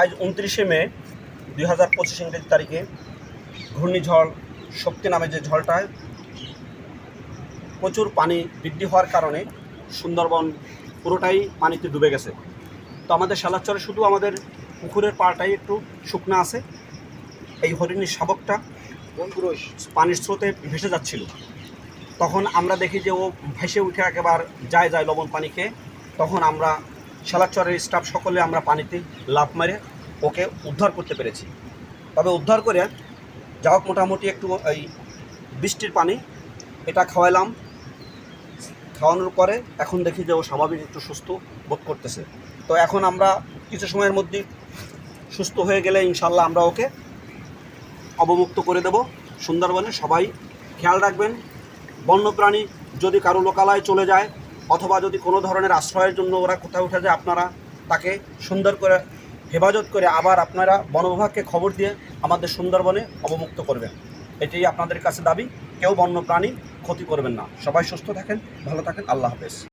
আজ উনত্রিশে মে, দুই হাজার পঁচিশ ইংরেজি তারিখে ঘূর্ণিঝড় শক্তি নামে যে ঝড়টায় প্রচুর পানি বৃদ্ধি হওয়ার কারণে সুন্দরবন পুরোটাই পানিতে ডুবে গেছে। তো আমাদের শালাচরে শুধু আমাদের পুকুরের পাড়টাই একটু শুকনা আছে। এই হরিণীর শাবকটা পানির স্রোতে ভেসে যাচ্ছিল। তখন আমরা দেখি যে ও ভেসে উঠে একেবার যায় যায় লবণ পানি খেয়ে, তখন আমরা শালাচরের স্টাফ সকলে আমরা পানিতে লাফ মেরে ওকে উদ্ধার করতে পেরেছি। তবে উদ্ধার করে যা হোক মোটামুটি একটু এই বৃষ্টির পানি এটা খাওয়াইলাম খাওয়ানোর পরে এখন দেখি যে ও স্বাভাবিক একটু সুস্থ বোধ করতেছে। তো এখন আমরা কিছু সময়ের মধ্যে সুস্থ হয়ে গেলে ইনশাল্লাহ আমরা ওকে অবমুক্ত করে দেব। সুন্দরবনে সবাই খেয়াল রাখবেন, বন্যপ্রাণী যদি কারও লোকালয়ে চলে যায় অথবা যদি কোনো ধরনের আশ্রয়ের জন্য ওরা কোথায় উঠে যায়, আপনারা তাকে সুন্দর করে হেফাজত করে আবার আপনারা বনবিভাগকে খবর দিয়ে আমাদের সুন্দরবনে অবমুক্ত করবেন। এটাই আপনাদের কাছে দাবি। কেউ বন্যপ্রাণী ক্ষতি করবেন না। সবাই সুস্থ থাকেন, ভালো থাকেন। আল্লাহ হাফেজ।